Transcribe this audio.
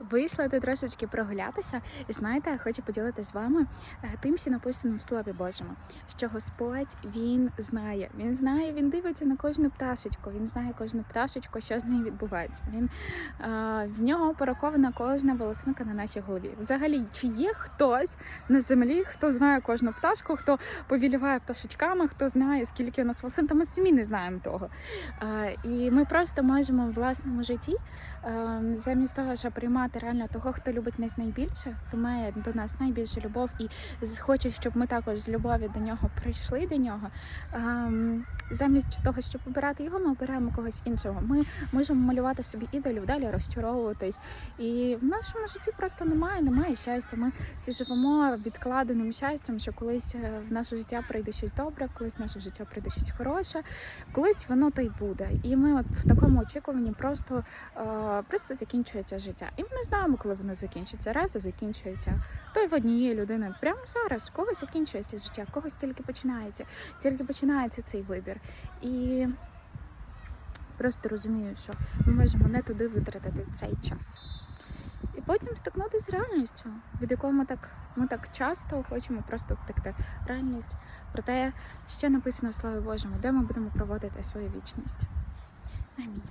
Вийшла тут трошечки прогулятися, і знаєте, я хочу поділитися з вами е, тим, що написано в Слові Божому, що Господь він знає, він знає, він дивиться на кожну пташечку, він знає кожну пташечку, що з нею відбувається. Він е, в нього порахована кожна волосинка на нашій голові. Взагалі, чи є хтось на землі, хто знає кожну пташку, хто повіліває пташечками, хто знає, скільки у нас волосин, та ми самі не знаємо того. Е, і ми просто можемо в власному житті, е, замість того, щоб приймати реально того, хто любить нас найбільше, хто має до нас найбільшу любов і хоче, щоб ми також з любові до нього прийшли до нього. Ем, Замість того, щоб обирати його, ми обираємо когось іншого. Ми можемо малювати собі ідолів, далі розчаровуватись. І в нашому житті просто немає, немає щастя. Ми всі живемо відкладеним щастям, що колись е, в наше життя прийде щось добре, колись в наше життя прийде щось хороше, колись воно то й буде. І ми от в такому очікуванні просто, е, просто закінчується життя. І не знаємо, коли воно закінчиться. Раз і закінчується. То й в однієї людини прямо зараз, в когось закінчується життя, в когось тільки починається, тільки починається цей вибір. І просто розумію, що ми можемо не туди витратити цей час. І потім стикнутися з реальністю, від якої ми так, ми так часто хочемо просто втекти. Реальність про те, що написано в Слові Божому, де ми будемо проводити свою вічність. Амінь.